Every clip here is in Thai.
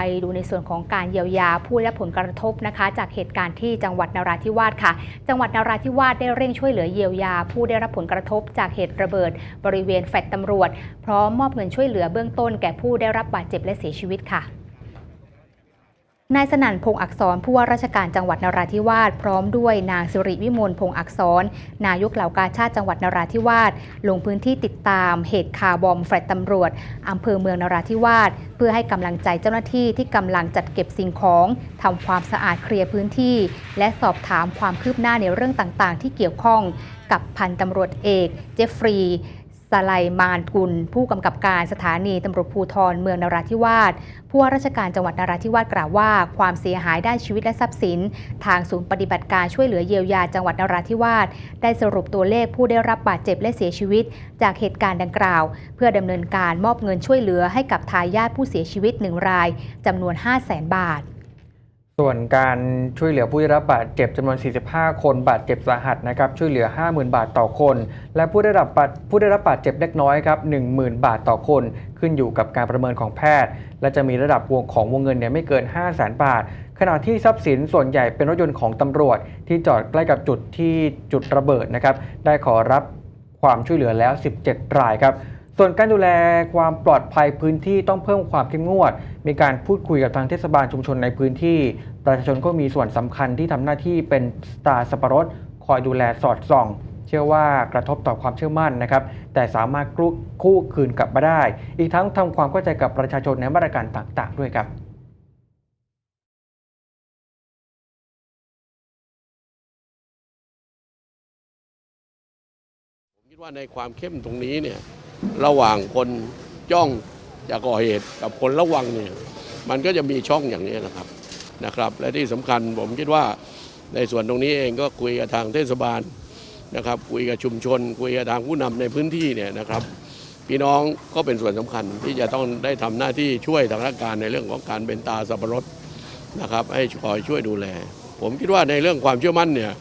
ไปดูในส่วนของการเยียวยาผู้ได้ผลกระทบนะคะ จากเหตุการณ์ที่จังหวัดนราธิวาสค่ะ จังหวัดนราธิวาสได้เร่งช่วยเหลือเยียวยา ผู้ได้รับผลกระทบจากเหตุระเบิด บริเวณแฟลตตำรวจ พร้อมมอบเงินช่วยเหลือเบื้องต้นแก่ผู้ได้รับบาดเจ็บและเสียชีวิตค่ะ นายสนั่นพงษ์อักษรผู้ว่าราชการจังหวัดนราธิวาสพร้อมด้วยนางสิริวิมลพงษ์อักษร นายกเหล่ากาชาติจังหวัดนราธิวาสลงพื้นที่ติดตามเหตุคาร์บอมแฟลตตำรวจอำเภอเมืองนราธิวาสเพื่อให้กำลังใจเจ้าหน้าที่ที่กำลังจัดเก็บสิ่งของทำความสะอาดเคลียร์พื้นที่ และสอบถามความคืบหน้าในเรื่องต่างๆ ที่เกี่ยวข้องกับพันตำรวจเอก เจฟฟรีย์ สไลมานกุล ผู้กำกับการสถานีตำรวจภูธรเมืองนราธิวาสผู้ว่าราชการจังหวัดนราธิวาสกล่าวว่า ความเสียหายด้านชีวิตและทรัพย์สิน ทางศูนย์ปฏิบัติการช่วยเหลือเยียวยาจังหวัดนราธิวาสได้สรุปตัวเลขผู้ได้รับบาดเจ็บและเสียชีวิต จากเหตุการณ์ดังกล่าว เพื่อดำเนินการมอบเงินช่วยเหลือให้กับทายาทผู้เสียชีวิตหนึ่งรายจำนวน 5 0 0 0 0 0 บาท ส่วนการช่วยเหลือผู้ได้รับบาดเจ็บจำนวน 45 คนบาดเจ็บสาหัสนะครับช่วยเหลือ 50,000 บาทต่อคน และผู้ได้รับบาดผู้ได้รับบาดเจ็บเล็กน้อยครับ10,000 บาทต่อคน ขึ้นอยู่กับการประเมินของแพทย์ และจะมีระดับวงของวงเงินเนี่ยไม่เกิน 5 0 0 0 0 0บาท ขณะที่ทรัพย์สินส่วนใหญ่เป็นรถยนต์ของตำรวจ ที่จอดใกล้กับจุดที่จุดระเบิดนะครับได้ขอรับความช่วยเหลือแล้ว 17 รายครับ ส่วนการดูแลความปลอดภัยพื้นที่ต้องเพิ่มความเข้มงวด มีการพูดคุยกับทางเทศบาลชุมชนในพื้นที่ ประชาชนก็มีส่วนสำคัญที่ทำหน้าที่เป็นสตาร์สับปะรดคอยดูแลสอดส่อง เชื่อว่ากระทบต่อความเชื่อมั่นนะครับ แต่สามารถกู้กู้คืนกลับมาได้ อีกทั้งทำความเข้าใจกับประชาชนในมาตรการต่างๆ ด้วยครับผมคิดว่าในความเข้มตรงนี้เนี่ย ระหว่างคนจ้องจะก่อเหตุกับคนระวังเนี่ยมันก็จะมีช่องอย่างนี้นะครับนะครับ และที่สำคัญผมคิดว่าในส่วนตรงนี้เองก็คุยกับทางเทศบาลนะครับ คุยกับชุมชน คุยกับทางผู้นำในพื้นที่เนี่ยนะครับ พี่น้องก็เป็นส่วนสำคัญที่จะต้องได้ทำหน้าที่ช่วยทางราชการในเรื่องของการเป็นตาสับปะรดนะครับ ให้คอยช่วยดูแล ผมคิดว่าในเรื่องความเชื่อมั่นเนี่ย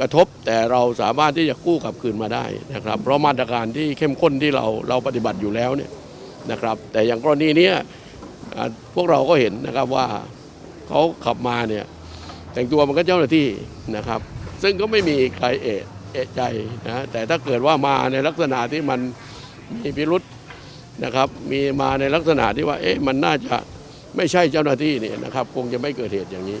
กระทบ แต่เราสามารถที่จะกู้กลับคืนมาได้นะครับ เพราะมาตรการที่เข้มข้นที่เราเราปฏิบัติอยู่แล้วเนี่ยนะครับ แต่อย่างกรณีนี้พวกเราก็เห็นนะครับว่าเขาขับมาเนี่ยแต่งตัวมันก็เจ้าหน้าที่นะครับ ซึ่งก็ไม่มีใครเอะเอะใจนะแต่ถ้าเกิดว่ามาในลักษณะที่มันมีพิรุษนะครับ มีมาในลักษณะที่ว่าเอ๊ะมันน่าจะไม่ใช่เจ้าหน้าที่เนี่ยนะครับ คงจะไม่เกิดเหตุอย่างนี้